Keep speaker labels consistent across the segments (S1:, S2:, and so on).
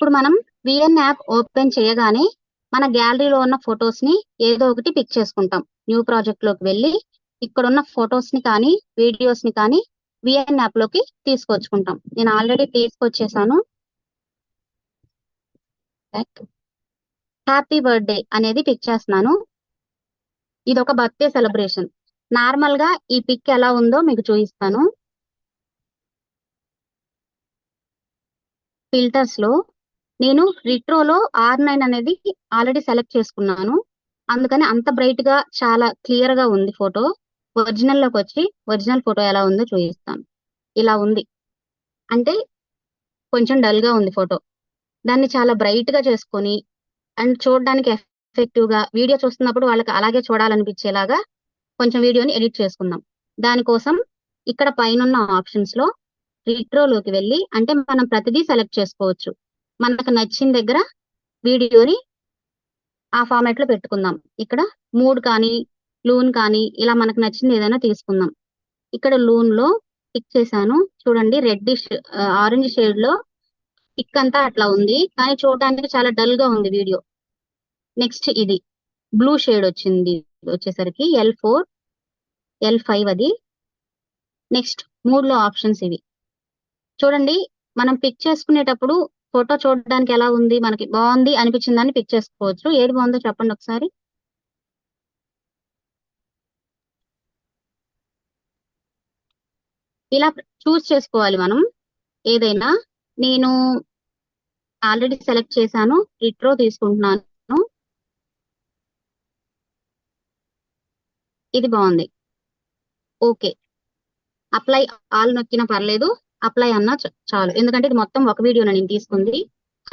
S1: ఇప్పుడు మనం VN app open చేయగానే మన గ్యాలరీలో ఉన్న ఫొటోస్ని ఏదో ఒకటి పిక్ చేసుకుంటాం. న్యూ ప్రాజెక్ట్లోకి వెళ్ళి ఇక్కడ ఉన్న ఫొటోస్ని కానీ వీడియోస్ని కానీ విఎన్ యాప్లోకి తీసుకొచ్చుకుంటాం. నేను ఆల్రెడీ తీసుకొచ్చేసాను. హ్యాపీ బర్త్డే అనేది పిక్ చేస్తున్నాను. ఇది ఒక బర్త్డే సెలబ్రేషన్ నార్మల్గా ఈ పిక్ ఎలా ఉందో మీకు చూపిస్తాను. ఫిల్టర్స్లో నేను రిట్రోలో ఆర్ నైన్ అనేది ఆల్రెడీ సెలెక్ట్ చేసుకున్నాను. అందుకని అంత బ్రైట్గా చాలా క్లియర్గా ఉంది ఫోటో. ఒరిజినల్లోకి వచ్చి ఒరిజినల్ ఫోటో ఎలా ఉందో చూపిస్తాను. ఇలా ఉంది. అంటే కొంచెం డల్గా ఉంది ఫోటో. దాన్ని చాలా బ్రైట్గా చేసుకొని అండ్ చూడడానికి ఎఫెక్టివ్గా వీడియో చూస్తున్నప్పుడు వాళ్ళకి అలాగే చూడాలనిపించేలాగా కొంచెం వీడియోని ఎడిట్ చేసుకుందాం. దానికోసం ఇక్కడ పైన ఆప్షన్స్లో రిట్రోలోకి వెళ్ళి అంటే మనం ప్రతిదీ సెలెక్ట్ చేసుకోవచ్చు. మనకు నచ్చిన దగ్గర వీడియోని ఆ ఫార్మాట్లో పెట్టుకుందాం. ఇక్కడ మూడ్ కానీ లూన్ కానీ ఇలా మనకు నచ్చింది ఏదైనా తీసుకుందాం. ఇక్కడ లూన్లో పిక్ చేశాను. చూడండి రెడ్డిష్ ఆరెంజ్ షేడ్లో పిక్ అంతా అట్లా ఉంది. కానీ చూడడానికి చాలా డల్గా ఉంది వీడియో. నెక్స్ట్ ఇది. బ్లూ షేడ్ వచ్చింది వచ్చేసరికి. ఎల్ ఫోర్ ఎల్ ఫైవ్ అది. నెక్స్ట్ మూడులో ఆప్షన్స్ ఇవి. చూడండి మనం పిక్ చేసుకునేటప్పుడు ఫోటో చూడడానికి ఎలా ఉంది? మనకి బాగుంది అనిపించిందని పిక్ చేసుకోవచ్చు. ఏది బాగుందో చెప్పండి ఒకసారి. ఇలా చూస్ చేసుకోవాలి మనం. ఏదైనా నేను ఆల్రెడీ సెలెక్ట్ చేశాను. రిట్రో తీసుకుంటున్నాను. ఇది బాగుంది. ఓకే. అప్లై ఆల్ నొక్కినా పర్లేదు. అప్లై అన్నా చాలు. ఎందుకంటే ఇది మొత్తం ఒక వీడియో నేను తీసుకుంది.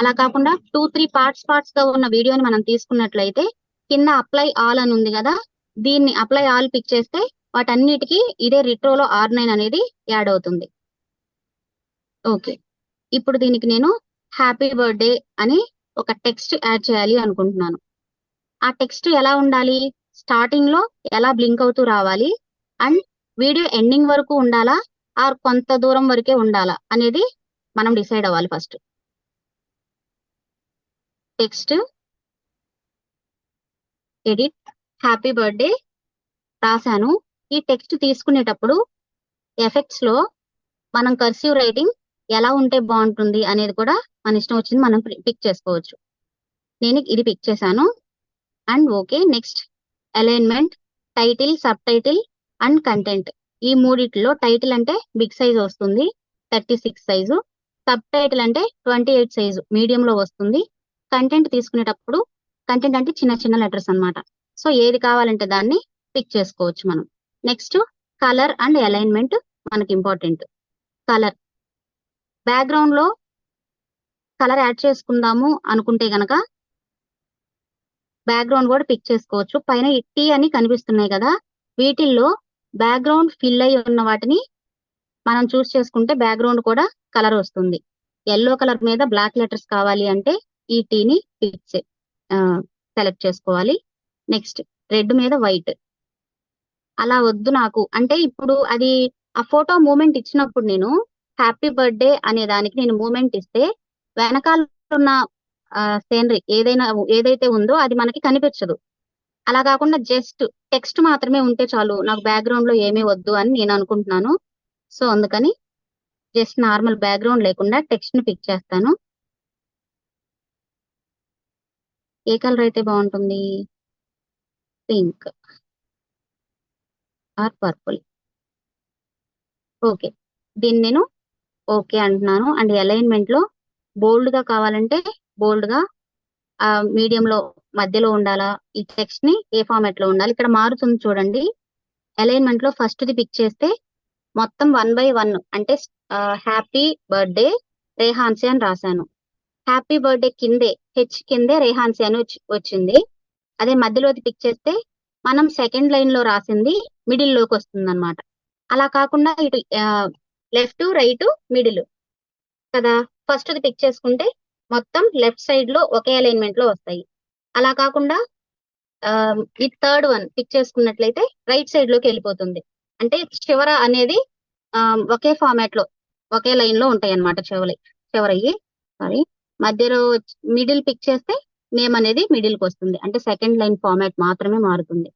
S1: అలా కాకుండా టూ త్రీ పార్ట్స్ పార్ట్స్గా ఉన్న వీడియోని మనం తీసుకున్నట్లయితే కింద అప్లై ఆల్ అని ఉంది కదా దీన్ని అప్లై ఆల్ పిక్ చేస్తే వాటన్నిటికీ ఇదే రిట్రోలో ఆర్ నైన్ అనేది యాడ్ అవుతుంది. ఓకే ఇప్పుడు దీనికి నేను హ్యాపీ బర్త్డే అని ఒక టెక్స్ట్ యాడ్ చేయాలి అనుకుంటున్నాను. ఆ టెక్స్ట్ ఎలా ఉండాలి? స్టార్టింగ్లో ఎలా బ్లింక్ అవుతూ రావాలి? అండ్ వీడియో ఎండింగ్ వరకు ఉండాలా? ఆర్ కొంత దూరం వరకే ఉండాలా అనేది మనం డిసైడ్ అవ్వాలి first. Text edit happy birthday రాశాను. ఈ టెక్స్ట్ తీసుకునేటప్పుడు ఎఫెక్ట్స్లో మనం కర్సివ్ రైటింగ్ ఎలా ఉంటే బాగుంటుంది అనేది కూడా మన ఇష్టం వచ్చింది మనం పిక్ చేసుకోవచ్చు. నేను ఇది పిక్ చేశాను. And okay next alignment title sub title and content ఈ మూడిట్లో టైటిల్ అంటే బిగ్ సైజ్ వస్తుంది thirty six size sub title అంటే ట్వంటీ ఎయిట్ సైజు మీడియం లో వస్తుంది. కంటెంట్ తీసుకునేటప్పుడు కంటెంట్ అంటే చిన్న చిన్న లెటర్స్ అన్నమాట. సో ఏది కావాలంటే దాన్ని పిక్ చేసుకోవచ్చు మనం. నెక్స్ట్ కలర్ అండ్ అలైన్మెంట్ మనకి ఇంపార్టెంట్ కలర్ బ్యాక్గ్రౌండ్లో కలర్ యాడ్ చేసుకుందాము అనుకుంటే గనక బ్యాక్గ్రౌండ్ కూడా పిక్ చేసుకోవచ్చు. పైన టీ అని కనిపిస్తున్నాయి కదా వీటిల్లో బ్యాక్గ్రౌండ్ ఫిల్ అయి ఉన్న వాటిని మనం చూస్ చేసుకుంటే బ్యాక్గ్రౌండ్ కూడా కలర్ వస్తుంది. ఎల్లో కలర్ మీద బ్లాక్ లెటర్స్ కావాలి అంటే ఈ టీని పిక్స్ సెలెక్ట్ చేసుకోవాలి. నెక్స్ట్ రెడ్ మీద వైట్. అలా వద్దు నాకు. అంటే ఇప్పుడు అది ఆ ఫోటో మూమెంట్ ఇచ్చినప్పుడు నేను హ్యాపీ బర్త్డే అనే దానికి నేను మూమెంట్ ఇస్తే వెనకాల ఉన్న సీనరీ ఏదైనా ఏదైతే ఉందో అది మనకి కనిపించదు. అలా కాకుండా జస్ట్ టెక్స్ట్ మాత్రమే ఉంటే చాలు నాకు బ్యాక్గ్రౌండ్లో ఏమీ వద్దు అని నేను అనుకుంటున్నాను. సో అందుకని జస్ట్ నార్మల్ బ్యాక్గ్రౌండ్ లేకుండా టెక్స్ట్ని పిక్ చేస్తాను. ఏ కలర్ అయితే బాగుంటుంది? పింక్. Or purple. ఓకే. దీన్ని నేను ఓకే అంటున్నాను. అండ్ అలైన్మెంట్లో బోల్డ్గా కావాలంటే బోల్డ్గా మీడియం లో మధ్యలో ఉండాలా? ఈ టెక్స్ట్ని ఏ ఫార్మాట్లో ఉండాలి? ఇక్కడ మారుతుంది చూడండి. అలైన్మెంట్లో ఫస్ట్ ది పిక్ చేస్తే మొత్తం వన్ బై వన్ అంటే హ్యాపీ బర్త్డే రేహాన్సీ అని రాశాను. హ్యాపీ బర్త్డే కిందే హెచ్ కిందే రేహాన్సీ అని వచ్చింది. అదే మధ్యలోది పిక్ చేస్తే మనం సెకండ్ లైన్లో రాసింది మిడిల్లోకి వస్తుంది అనమాట అలా కాకుండా ఇటు లెఫ్ట్ రైట్ మిడిల్ కదా? ఫస్ట్ ది పిక్ చేసుకుంటే మొత్తం లెఫ్ట్ సైడ్లో ఒకే అలైన్మెంట్లో వస్తాయి. అలా కాకుండా ఆ, ఈ థర్డ్ వన్ పిక్ చేసుకున్నట్లయితే రైట్ సైడ్లోకి వెళ్ళిపోతుంది. అంటే చివర అనేది ఆ, ఒకే ఫార్మాట్లో ఒకే లైన్లో ఉంటాయి అన్నమాట చివరి చివరయ్యి. సారీ మధ్యలో మిడిల్ పిక్ చేస్తే నేమ్ అనేది మిడిల్కి వస్తుంది. అంటే సెకండ్ లైన్ ఫార్మాట్ మాత్రమే మారుతుంది.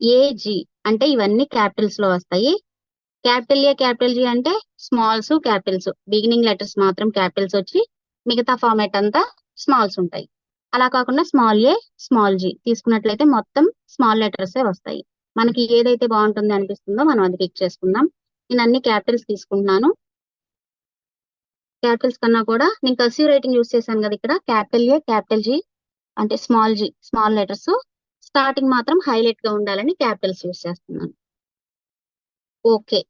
S1: ఏజి అంటే ఇవన్నీ క్యాపిటల్స్లో వస్తాయి. క్యాపిటల్ ఏ క్యాపిటల్ జి అంటే స్మాల్స్ క్యాపిటల్స్ బిగినింగ్ లెటర్స్ మాత్రం క్యాపిటల్స్ వచ్చి మిగతా ఫార్మాట్ అంతా స్మాల్స్ ఉంటాయి. అలా కాకుండా స్మాల్ ఏ స్మాల్ జి తీసుకున్నట్లయితే మొత్తం స్మాల్ లెటర్స్ వస్తాయి. మనకి ఏదైతే బాగుంటుంది అనిపిస్తుందో మనం అది పిక్ చేసుకుందాం. నేను అన్ని క్యాపిటల్స్ తీసుకుంటున్నాను. క్యాపిటల్స్ కన్నా కూడా నేను కర్సివ్ రైటింగ్ యూస్ చేశాను కదా ఇక్కడ. క్యాపిటల్ ఏ క్యాపిటల్ జి అంటే small G small letters starting మాత్రం హైలైట్గా ఉండాలని క్యాపిటల్స్ యూస్ చేస్తున్నాను. ఓకే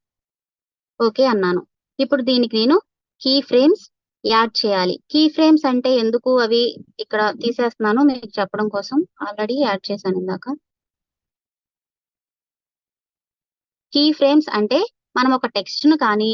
S1: ఓకే అన్నాను. ఇప్పుడు దీనికి నేను కీ ఫ్రేమ్స్ యాడ్ చేయాలి. కీ ఫ్రేమ్స్ అంటే ఎందుకు అవి ఇక్కడ తీసేస్తున్నాను మీకు చెప్పడం కోసం ఆల్రెడీ యాడ్ చేశాను ఇందాక. కీ ఫ్రేమ్స్ అంటే మనం ఒక టెక్స్ట్ను కానీ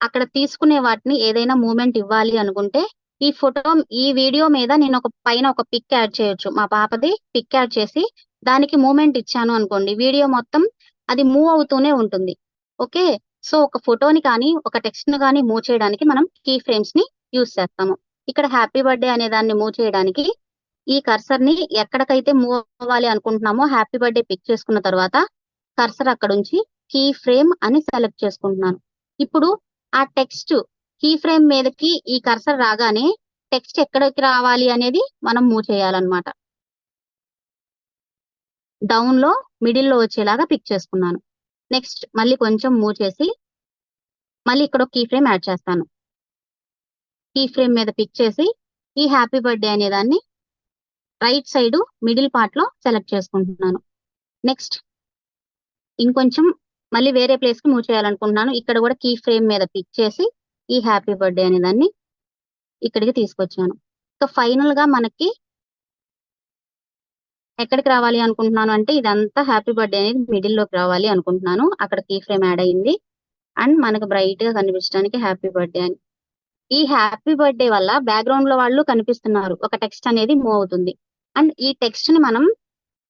S1: అక్కడ తీసుకునే వాటిని ఏదైనా మూమెంట్ ఇవ్వాలి అనుకుంటే ఈ ఫోటో ఈ వీడియో మీద నేను ఒక పైన ఒక పిక్ యాడ్ చేయొచ్చు. మా పాపది పిక్ యాడ్ చేసి దానికి మూమెంట్ ఇచ్చాను అనుకోండి. వీడియో మొత్తం అది మూవ్ అవుతూనే ఉంటుంది. ఓకే? సో ఒక ఫోటోని కానీ ఒక టెక్స్ట్ను కానీ మూవ్ చేయడానికి మనం కీ ఫ్రేమ్స్ని యూస్ చేస్తాము. ఇక్కడ హ్యాపీ బర్త్డే అనే దాన్ని మూవ్ చేయడానికి ఈ కర్సర్ని ఎక్కడికైతే మూవ్ అవ్వాలి అనుకుంటున్నామో హ్యాపీ బర్త్డే పిక్ చేసుకున్న తర్వాత కర్సర్ అక్కడ ఉంచి కీ ఫ్రేమ్ అని సెలెక్ట్ చేసుకుంటున్నాను. ఇప్పుడు ఆ టెక్స్ట్ కీ ఫ్రేమ్ మీదకి ఈ కర్సర్ రాగానే టెక్స్ట్ ఎక్కడికి రావాలి అనేది మనం మూవ్ చేయాలన్నమాట. డౌన్లో మిడిల్లో వచ్చేలాగా పిక్ చేసుకున్నాను. నెక్స్ట్ మళ్ళీ కొంచెం మూవ్ చేసి మళ్ళీ ఇక్కడ కీ ఫ్రేమ్ యాడ్ చేస్తాను. కీ ఫ్రేమ్ మీద పిక్ చేసి ఈ హ్యాపీ బర్త్డే అనే దాన్ని రైట్ సైడ్ మిడిల్ పార్ట్లో సెలెక్ట్ చేసుకుంటున్నాను. నెక్స్ట్ ఇంకొంచెం మళ్ళీ వేరే ప్లేస్కి మూవ్ చేయాలనుకుంటున్నాను. ఇక్కడ కూడా కీ ఫ్రేమ్ మీద పిక్ చేసి ఈ హ్యాపీ బర్త్డే అనే దాన్ని ఇక్కడికి తీసుకొచ్చాను. సో ఫైనల్గా మనకి ఎక్కడికి రావాలి అనుకుంటున్నాను అంటే ఇదంతా హ్యాపీ బర్త్డే అనేది మిడిల్లోకి రావాలి అనుకుంటున్నాను. అక్కడ కీ ఫ్రేమ్ యాడ్ అయింది. అండ్ మనకు బ్రైట్గా కనిపించడానికి హ్యాపీ బర్త్డే అని. ఈ హ్యాపీ బర్త్డే వల్ల బ్యాక్గ్రౌండ్లో వాళ్ళు కనిపిస్తున్నారు. ఒక టెక్స్ట్ అనేది మూవ్ అవుతుంది. అండ్ ఈ టెక్స్ట్ని మనం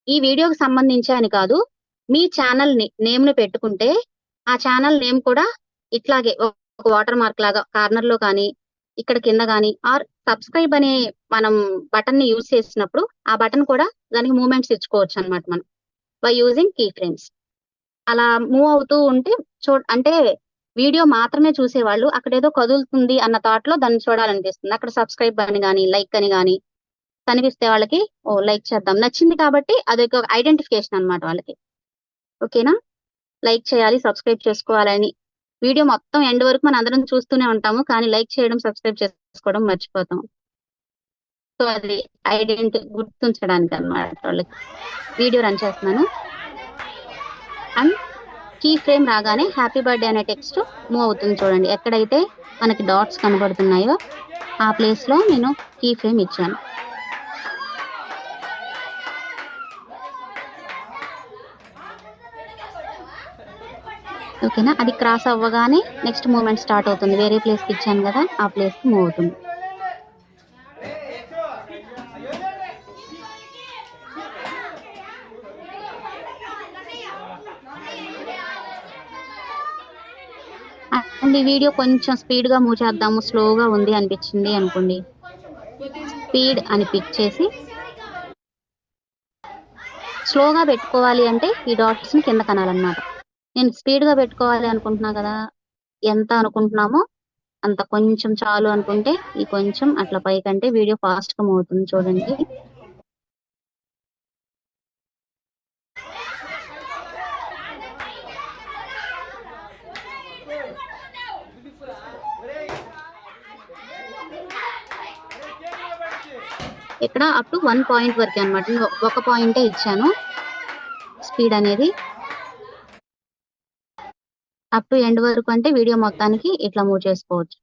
S1: ఈ వీడియోకి సంబంధించి అని కాదు మీ ఛానల్ని నేమ్ని పెట్టుకుంటే ఆ ఛానల్ నేమ్ కూడా ఇట్లాగే ఒక వాటర్ మార్క్ లాగా కార్నర్లో కానీ ఇక్కడ కింద కానీ ఆర్ సబ్స్క్రైబ్ అనే మనం బటన్ని యూజ్ చేసినప్పుడు ఆ బటన్ కూడా దానికి మూమెంట్స్ ఇచ్చుకోవచ్చు అనమాట మనం బై యూజింగ్ కీ ఫ్రేమ్స్ అలా మూవ్ అవుతూ ఉంటే చూ అంటే వీడియో మాత్రమే చూసేవాళ్ళు అక్కడ ఏదో కదులుతుంది అన్న థాట్లో దాన్ని చూడాలనిపిస్తుంది. అక్కడ సబ్స్క్రైబ్ అని కానీ లైక్ అని కానీ కనిపిస్తే వాళ్ళకి ఓ లైక్ చేద్దాం. నచ్చింది కాబట్టి అది ఒక ఐడెంటిఫికేషన్ అన్నమాట వాళ్ళకి. ఓకేనా? లైక్ చేయాలి సబ్స్క్రైబ్ చేసుకోవాలని వీడియో మొత్తం ఎండ్ వరకు మనం అందరం చూస్తూనే ఉంటాము కానీ లైక్ చేయడం సబ్స్క్రైబ్ చేసుకోవడం మర్చిపోతాం. సో అది ఐడెంటి గుర్తుంచడానికి అన్నమాట వాళ్ళకి. వీడియో రన్ చేస్తున్నాను. అండ్ కీ ఫ్రేమ్ రాగానే హ్యాపీ బర్త్డే అనే టెక్స్ట్ మూవ్ అవుతుంది చూడండి. ఎక్కడైతే మనకి డాట్స్ కనబడుతున్నాయో ఆ ప్లేస్లో నేను కీ ఫ్రేమ్ ఇచ్చాను. ఓకేనా? అది క్రాస్ అవ్వగానే నెక్స్ట్ మూమెంట్ స్టార్ట్ అవుతుంది. వేరే ప్లేస్కి ఇచ్చాను కదా ఆ ప్లేస్కి మూవ్ అవుతుంది. అండ్ ఈ వీడియో కొంచెం స్పీడ్గా మూవ్ చేద్దాము. స్లోగా ఉంది అనిపించింది అనుకోండి. స్పీడ్ అని పిక్ చేసి స్లోగా పెట్టుకోవాలి అంటే ఈ డాట్స్ని కింద కనాలన్నమాట. నేను స్పీడ్గా పెట్టుకోవాలి అనుకుంటున్నా కదా ఎంత అనుకుంటున్నామో అంత కొంచెం చాలు అనుకుంటే ఈ కొంచెం అట్లా పైకంటే వీడియో ఫాస్ట్గా అవుతుంది చూడండి. ఇక్కడ అప్ టు వన్ పాయింట్ వరకే అనమాట ఒక పాయింటే ఇచ్చాను. స్పీడ్ అనేది అప్ టు ఎండ్ వరకు అంటే వీడియో మొత్తానికి ఇట్లా మూవ్ చేసుకోవచ్చు.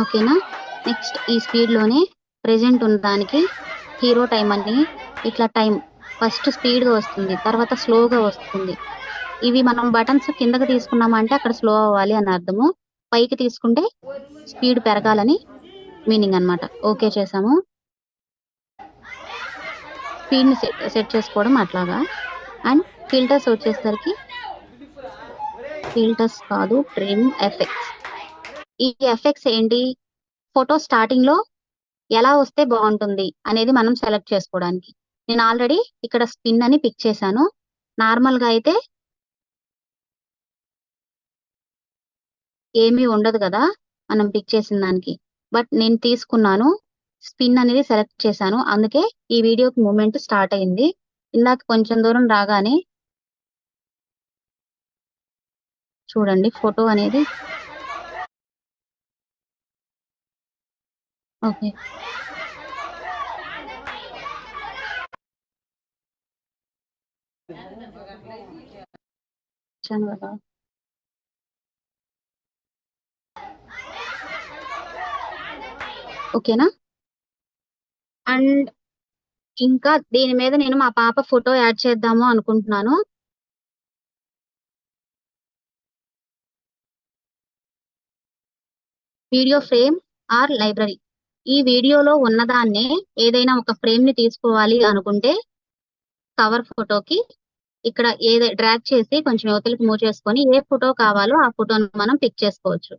S1: ఓకేనా? నెక్స్ట్ ఈ స్పీడ్లోనే ప్రెసెంట్ ఉన్న దానికి హీరో టైం అని ఇట్లా టైం ఫస్ట్ స్పీడ్గా వస్తుంది తర్వాత స్లోగా వస్తుంది. ఇవి మనం బటన్స్ కిందకి తీసుకున్నామంటే అక్కడ స్లో అవ్వాలి అని అర్థము. పైకి తీసుకుంటే స్పీడ్ పెరగాలని మీనింగ్ అన్నమాట. ఓకే చేసాము. స్పీడ్ని సెట్ సెట్ చేసుకోవడం అట్లాగా. అండ్ ఫిల్టర్స్ వచ్చేసరికి ఫిల్టర్స్ కాదు ట్రిమ్ ఎఫెక్ట్స్. ఈ ఎఫెక్ట్స్ ఏంటి? ఫోటో స్టార్టింగ్లో ఎలా వస్తే బాగుంటుంది అనేది మనం సెలెక్ట్ చేసుకోవడానికి. నేను ఆల్రెడీ ఇక్కడ స్పిన్ అని పిక్ చేశాను. నార్మల్గా అయితే ఏమీ ఉండదు కదా మనం పిక్ చేసిన దానికి. బట్ నేను తీసుకున్నాను స్పిన్ అనేది సెలెక్ట్ చేశాను. అందుకే ఈ వీడియోకి మూమెంట్ స్టార్ట్ అయింది. ఇందాక కొంచెం దూరం రాగానే చూడండి ఫోటో అనేది. ఓకే చాలా కదా ఓకేనా? అండ్ ఇంకా దీని మీద నేను మా పాప ఫోటో యాడ్ చేద్దాము అనుకుంటున్నాను. Video frame or library. ఈ వీడియోలో ఉన్నదాన్నే ఏదైనా ఒక ఫ్రేమ్ని తీసుకోవాలి అనుకుంటే కవర్ ఫోటోకి ఇక్కడ ఏదై డ్రాగ్ చేసి కొంచెం యువతలకి మూవ్ చేసుకొని ఏ ఫోటో కావాలో ఆ ఫోటోను మనం పిక్ చేసుకోవచ్చు.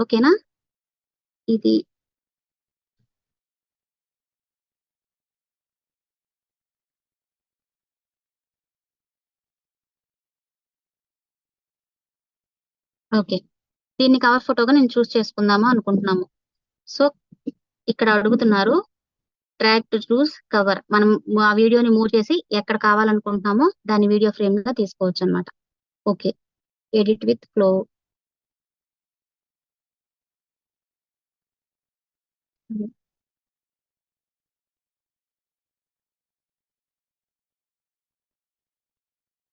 S1: ఓకేనా? ఇది ఓకే. దీన్ని కవర్ ఫోటోగా నేను చూస్ చేసుకుందాము అనుకుంటున్నాము. సో ఇక్కడ అడుగుతున్నారు ట్రాక్ టు చూస్ కవర్ మనం ఆ వీడియోని మూవ్ చేసి ఎక్కడ కావాలనుకుంటున్నామో దాన్ని వీడియో ఫ్రేమ్గా తీసుకోవచ్చు అనమాట ఓకే. ఎడిట్ విత్ ఫ్లో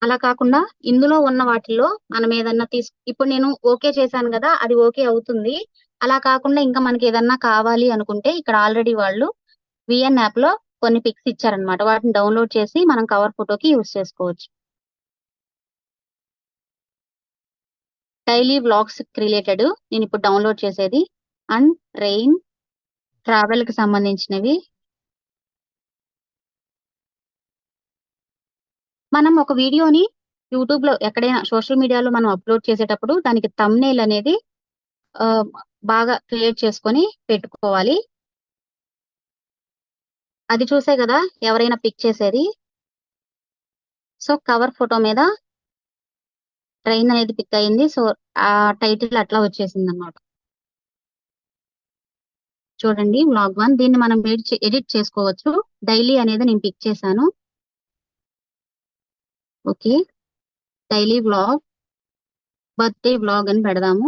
S1: అలా కాకుండా ఇందులో ఉన్న వాటిల్లో మనం ఏదన్నా తీసు ఇప్పుడు నేను ఓకే చేశాను కదా అది ఓకే అవుతుంది. అలా కాకుండా ఇంకా మనకి ఏదన్నా కావాలి అనుకుంటే ఇక్కడ ఆల్రెడీ వాళ్ళు విఎన్ యాప్లో కొన్ని పిక్స్ ఇచ్చారనమాట వాటిని డౌన్లోడ్ చేసి మనం కవర్ ఫోటోకి యూస్ చేసుకోవచ్చు. డైలీ వ్లాగ్స్ రిలేటెడ్ నేను ఇప్పుడు డౌన్లోడ్ చేసేది అండ్ రెయిన్ ట్రావెల్కి సంబంధించినవి? మనం ఒక వీడియోని యూట్యూబ్లో ఎక్కడైనా సోషల్ మీడియాలో మనం అప్లోడ్ చేసేటప్పుడు దానికి తమ్నేల్ అనేది బాగా క్రియేట్ చేసుకొని పెట్టుకోవాలి. అది చూసే కదా ఎవరైనా పిక్ చేసేది? సో కవర్ ఫోటో మీద ట్రైన్ అనేది పిక్ అయింది. సో ఆ టైటిల్ అట్లా వచ్చేసింది అన్నమాట చూడండి వ్లాగ్ వన్ దీన్ని మనం ఎడిట్ చేసుకోవచ్చు. డైలీ అనేది నేను పిక్ చేశాను. Okay. Daily vlog birthday vlog అని పెడదాము.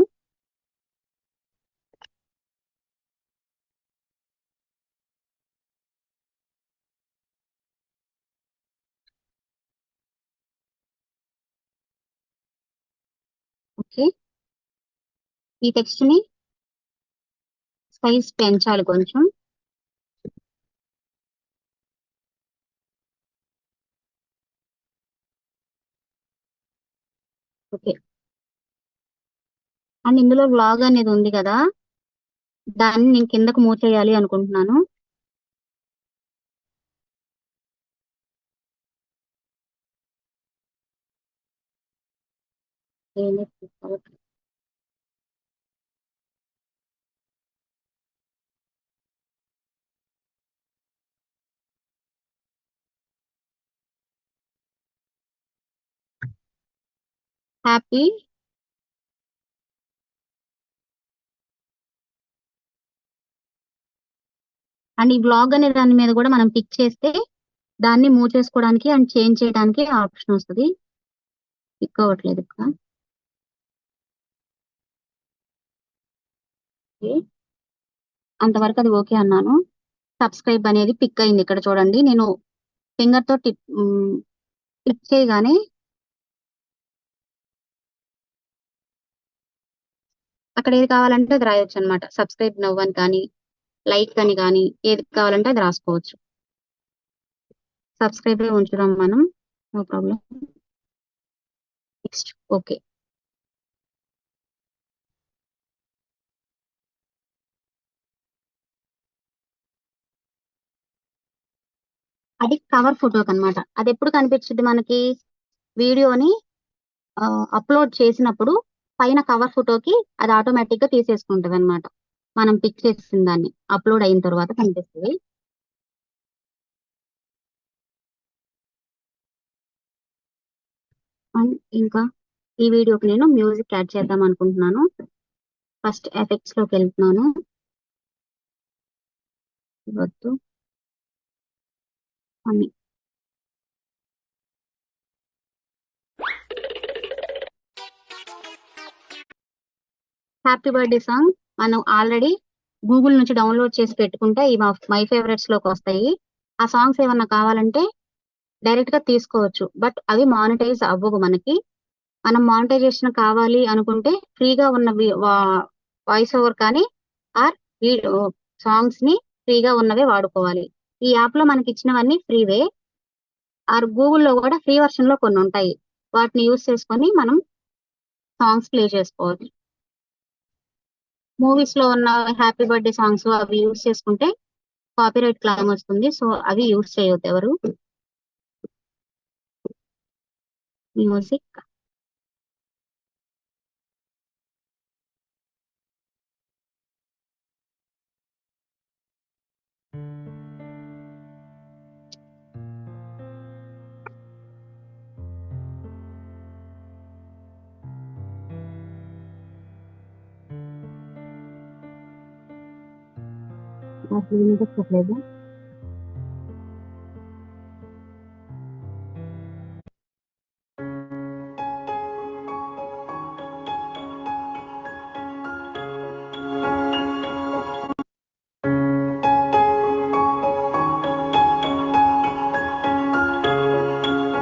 S1: ఓకే. ఈ టెక్స్ట్ని సైజ్ పెంచాలి కొంచెం. ఓకే. అండ్ ఇందులో వ్లాగ్ అనేది ఉంది కదా? దాన్ని నేను కిందకు మూవ్ చేయాలి అనుకుంటున్నాను. ఏమీ హ్యాపీ అండ్ ఈ బ్లాగ్ అనే దాని మీద కూడా మనం పిక్ చేస్తే దాన్ని మూవ్ చేసుకోవడానికి అండ్ చేంజ్ చేయడానికి ఆప్షన్ వస్తుంది. పిక్ అవ్వట్లేదు ఇక్కడ. ఓకే. అంతవరకు అది ఓకే అన్నాను. సబ్స్క్రైబ్ అనేది పిక్ అయింది ఇక్కడ చూడండి. నేను ఫింగర్తో టిప్ క్లిక్ చేయగానే అక్కడ ఏది కావాలంటే అది రాయొచ్చు అనమాట సబ్స్క్రైబ్ నవ్వు అని కానీ లైక్ అని కానీ ఏది కావాలంటే అది రాసుకోవచ్చు. సబ్స్క్రైబ్ ఉంచుదాం మనం. నో ప్రాబ్లం నెక్స్ట్ ఓకే అది కవర్ ఫోటోకి అనమాట అది ఎప్పుడు కనిపించింది మనకి? వీడియోని అప్లోడ్ చేసినప్పుడు పైన కవర్ ఫోటోకి అది ఆటోమేటిక్గా తీసేసుకుంటది అనమాట మనం పిక్ చేసిన దాన్ని. అప్లోడ్ అయిన తర్వాత కనిపిస్తుంది అండ్ ఇంకా ఈ వీడియోకి నేను మ్యూజిక్ యాడ్ చేద్దాం అనుకుంటున్నాను. ఫస్ట్ ఎఫెక్ట్స్లోకి వెళ్తున్నాను. వద్దు. అన్ని హ్యాపీ బర్త్డే సాంగ్ మనం ఆల్రెడీ గూగుల్ నుంచి డౌన్లోడ్ చేసి పెట్టుకుంటే ఈ మై ఫేవరెట్స్లోకి వస్తాయి. ఆ సాంగ్స్ ఏమన్నా కావాలంటే డైరెక్ట్గా తీసుకోవచ్చు. బట్ అవి మానిటైజ్ అవ్వవు మనకి. మనం మానిటైజేషన్ కావాలి అనుకుంటే ఫ్రీగా ఉన్న వాయిస్ ఓవర్ కానీ ఆర్ సాంగ్స్ని ఫ్రీగా ఉన్నవే వాడుకోవాలి. ఈ యాప్లో మనకి ఇచ్చినవన్నీ ఫ్రీవే ఆర్ గూగుల్లో కూడా ఫ్రీ వర్షన్లో కొన్ని ఉంటాయి. వాటిని యూస్ చేసుకొని మనం సాంగ్స్ ప్లే చేసుకోవచ్చు. మూవీస్లో ఉన్న హ్యాపీ బర్త్డే సాంగ్స్ అవి యూస్ చేసుకుంటే కాపీరైట్ క్లైమ్ వస్తుంది. సో అవి యూస్ చేయొద్దు ఎవరు. మ్యూజిక్ నాకు వినిపించట్లేదు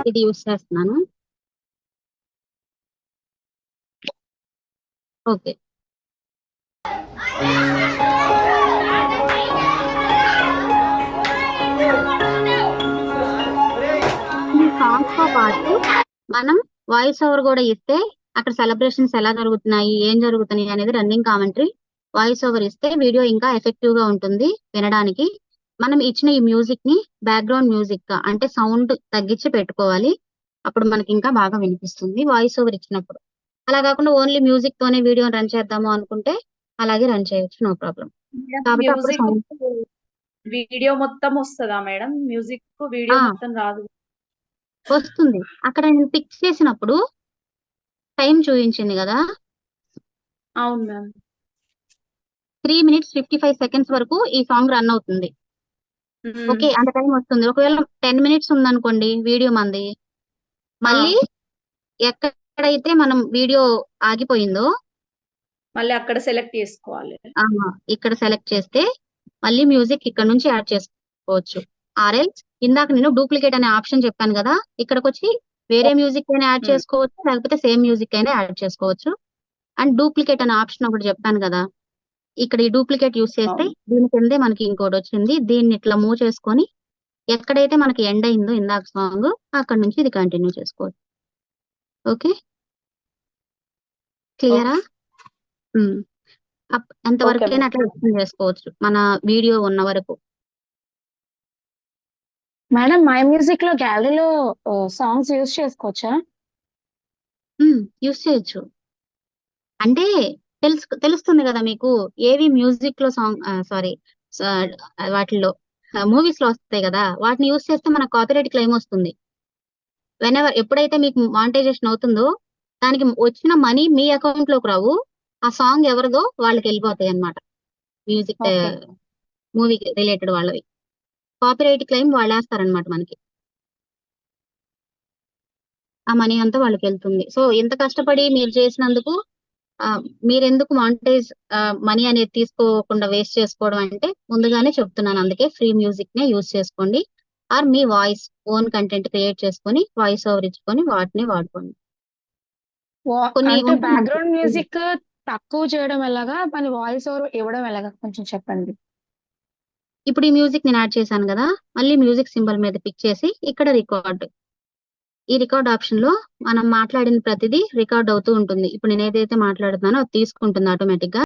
S1: ఇది యూస్ చేస్తున్నాను ఓకే మనం వాయిస్ ఓవర్ కూడా ఇస్తే అక్కడ సెలబ్రేషన్స్ ఎలా జరుగుతున్నాయి ఏం జరుగుతున్నాయి అనేది రన్నింగ్ కామెంటరీ వాయిస్ ఓవర్ ఇస్తే వీడియో ఇంకా ఎఫెక్టివ్గా ఉంటుంది వినడానికి. మనం ఇచ్చిన ఈ మ్యూజిక్ని బ్యాక్గ్రౌండ్ మ్యూజిక్ అంటే సౌండ్ తగ్గించి పెట్టుకోవాలి. అప్పుడు మనకి ఇంకా బాగా వినిపిస్తుంది వాయిస్ ఓవర్ ఇచ్చినప్పుడు. అలా కాకుండా ఓన్లీ మ్యూజిక్ తోనే వీడియో రన్ చేద్దాము అనుకుంటే అలాగే రన్ చేయొచ్చు నో ప్రాబ్లం కాబట్టి
S2: వీడియో మొత్తం వస్తుందా మేడం? Music video. మొత్తం రాదు.
S1: వస్తుంది. అక్కడ నేను పిక్ చేసినప్పుడు టైం చూపించింది కదా?
S2: అవును ma'am
S1: three minutes fifty five seconds వరకు ఈ సాంగ్ రన్ అవుతుంది. ఓకే అంత టైం వస్తుంది. ఒకవేళ టెన్ మినిట్స్ ఉందనుకోండి వీడియో మంది. మళ్ళీ ఎక్కడైతే మనం వీడియో ఆగిపోయిందో
S2: మళ్ళీ అక్కడ సెలెక్ట్ చేసుకోవాలి.
S1: ఇక్కడ సెలెక్ట్ చేస్తే మళ్ళీ మ్యూజిక్ ఇక్కడ నుంచి యాడ్ చేసుకోవచ్చు. ఆర్ఎల్స్ ఇందాక నేను డూప్లికేట్ అనే ఆప్షన్ చెప్పాను కదా ఇక్కడికి వచ్చి వేరే మ్యూజిక్ అయినా యాడ్
S2: Hmm.
S1: చేసుకోవచ్చు లేకపోతే సేమ్ మ్యూజిక్ అయినా యాడ్ చేసుకోవచ్చు. అండ్ డూప్లికేట్ అనే ఆప్షన్ ఒకటి చెప్పాను కదా ఇక్కడ ఈ డూప్లికేట్ యూస్ చేస్తే. దీని కిందే మనకి ఇంకోటి వచ్చింది. దీన్ని ఇట్లా మూవ్ చేసుకొని ఎక్కడైతే మనకి ఎండ్ అయిందో ఇందాక సాంగ్ అక్కడ నుంచి ఇది కంటిన్యూ చేసుకోవచ్చు. ఓకే క్లియరా ఎంతవరకైనా అట్లా చేసుకోవచ్చు. మన వీడియో ఉన్న వరకు.
S3: మేడం మై మ్యూజిక్లో గ్యాలరీలో సాంగ్స్ యూస్ చేసుకోవచ్చా?
S1: యూస్ చేయొచ్చు. అంటే తెలుసు తెలుస్తుంది కదా మీకు ఏవి మ్యూజిక్లో సాంగ్ సారీ వాటిల్లో మూవీస్లో వస్తాయి కదా వాటిని యూస్ చేస్తే మనకు కాపీరైట్ క్లెయిమ్ వస్తుంది. వెనెవర్ ఎప్పుడైతే మీకు మానిటైజేషన్ అవుతుందో దానికి వచ్చిన మనీ మీ అకౌంట్లోకి రావు ఆ సాంగ్ ఎవరిదో వాళ్ళకి వెళ్ళిపోతాయి అన్నమాట. మ్యూజిక్. మూవీకి రిలేటెడ్ వాళ్ళవి. కాపీరైట్ క్లెయిమ్ వాళ్ళు వేస్తారనమాట మనకి. ఆ మనీ అంతా వాళ్ళకి వెళ్తుంది సో ఇంత కష్టపడి మీరు చేసినందుకు మీరెందుకు మానిటైజ్ మనీ అనేది తీసుకోకుండా వేస్ట్ చేసుకోవడం అంటే ముందుగానే చెప్తున్నాను. అందుకే ఫ్రీ మ్యూజిక్ నే యూజ్ చేసుకోండి. ఆర్ మీ వాయిస్ ఓన్ కంటెంట్ క్రియేట్ చేసుకొని వాయిస్ ఓవర్ ఇచ్చుకొని వాటిని వాడుకోండి. కొన్ని
S3: బ్యాక్గ్రౌండ్. మ్యూజిక్ తక్కువ చేయడం ఎలాగా? మన వాయిస్ ఓవర్ ఇవ్వడం ఎలాగా? కొంచెం చెప్పండి.
S1: ఇప్పుడు ఈ మ్యూజిక్ నేను యాడ్ చేశాను కదా మళ్ళీ మ్యూజిక్ సింబల్ మీద పిక్ చేసి ఇక్కడ రికార్డ్. ఈ రికార్డ్ ఆప్షన్లో మనం మాట్లాడిన ప్రతిదీ రికార్డ్ అవుతూ ఉంటుంది. ఇప్పుడు నేను ఏదైతే మాట్లాడుతున్నానో అది తీసుకుంటుంది ఆటోమేటిక్గా